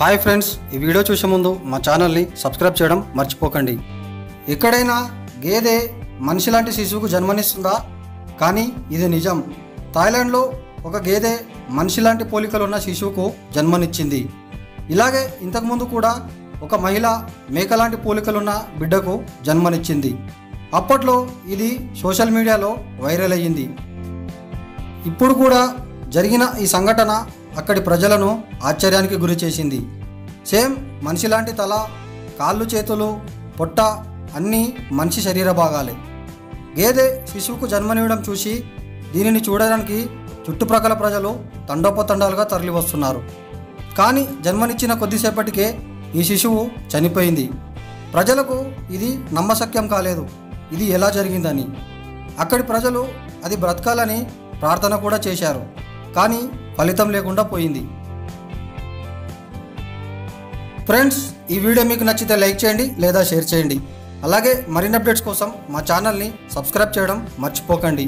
Hi friends ఈ video చూసే ముందు మా ఛానల్ని సబ్స్క్రైబ్ చేయడం మర్చిపోకండి. ఎక్కడైనా గేదె మనిషి లాంటి శిశువుకు జన్మనిస్తుందా? కానీ ఇది నిజం. థాయిలాండ్లో ఒక గేదె మనిషి లాంటి పోలికలు ఉన్న శిశువుకు జన్మనిచ్చింది. ఇలాగే ఇంతకుముందు కూడా ఒక మహిళ మేక లాంటి పోలికలున్న బిడ్డకు జన్మనిచ్చింది. అప్పట్లో ఇది సోషల్ మీడియాలో వైరల్ అయ్యింది. ఇప్పుడు కూడా జరిగిన ఈ సంఘటన అక్కడి ప్రజలను ఆశ్చర్యానికి గురి చేసింది. సేమ్ మనిషి లాంటి తల కాళ్ళు చేతులు పొట్ట అన్నీ మనిషి శరీర భాగాలే. గేదె శిశువుకు జన్మనివ్వడం చూసి దీనిని చూడడానికి చుట్టుప్రక్కల ప్రజలు తండోపతండాలుగా తరలివస్తున్నారు. కానీ జన్మనిచ్చిన కొద్దిసేపటికే ఈ శిశువు చనిపోయింది. ప్రజలకు ఇది నమ్మశక్యం కాలేదు. ఇది ఎలా జరిగిందని. అక్కడి ప్రజలు అది బ్రతకాలని ప్రార్థన కూడా చేశారు. కానీ ఫలితం లేకుండా పోయింది. ఫ్రెండ్స్ ఈ వీడియో మీకు నచ్చితే లైక్ చేయండి లేదా షేర్ చేయండి. అలాగే మరిన్ని అప్డేట్స్ కోసం మా ఛానల్ని సబ్స్క్రైబ్ చేయడం మర్చిపోకండి.